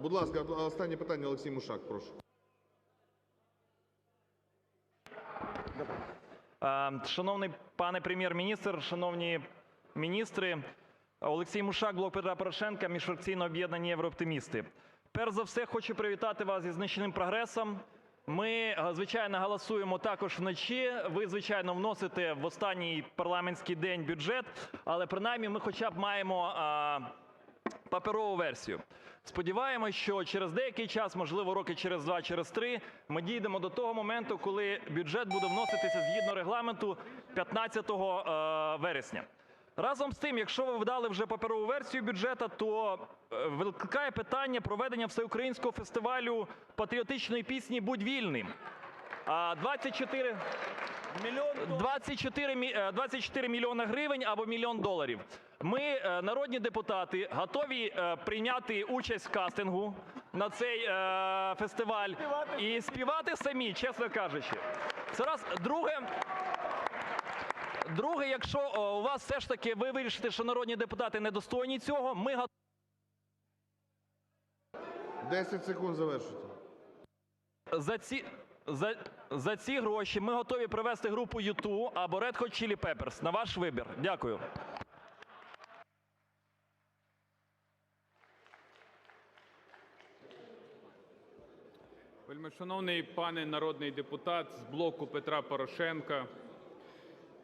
Будь ласка, останнє питання, Олексій Мушак, прошу. Е, Шановний пане Прем'єр-міністр, шановні міністри, Олексій Мушак, "Блок Петра Порошенка", міжфракційне об'єднання "Єврооптимісти". Перш за все, хочу привітати вас із значним прогресом. Ми, е, звичайно, голосуємо також вночі. Ви, звичайно, вносите в останній парламентський день бюджет, але принаймні ми хоча б маємо е, паперову версію. Сподіваємось, що через деякий час, можливо, роки через два, через три, ми дійдемо до того моменту, коли бюджет буде вноситися згідно Регламенту 15 е, вересня. Разом з тим, якщо ви вдали вже паперову версію бюджету, то е, викликає питання проведення всеукраїнського фестивалю патріотичної пісні "Будь вільним". А 24... 24, е, 24 мільйони гривень або мільйон доларів. Ми, е, народні депутати, готові е, прийняти участь в кастингу на цей е, фестиваль і співати самі, чесно кажучи. Це раз. Друге, друге, якщо у вас все ж таки ви вирішите, що народні депутати недостойні цього, ми готові 10 секунд завершуйте. за ці. За, ці гроші ми готові привезти групу U2 або Red Hot Chili Peppers. На ваш вибір. Дякую. Вельмишановний пане народний депутат з блоку Петра Порошенка,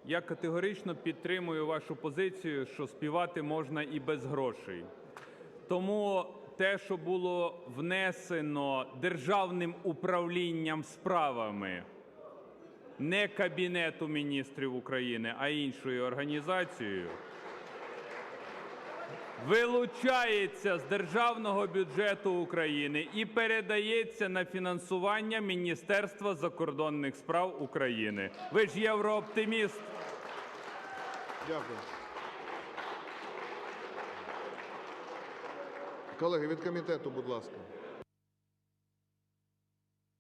я категорично підтримую вашу позицію, що співати можна і без грошей. Тому те, що було внесено Державним управлінням справами не Кабінету міністрів України, а іншою організацією, вилучається з державного бюджету України і передається на фінансування Міністерства закордонних справ України. Ви ж єврооптиміст. Дякую. Колеги, від комітету, будь ласка.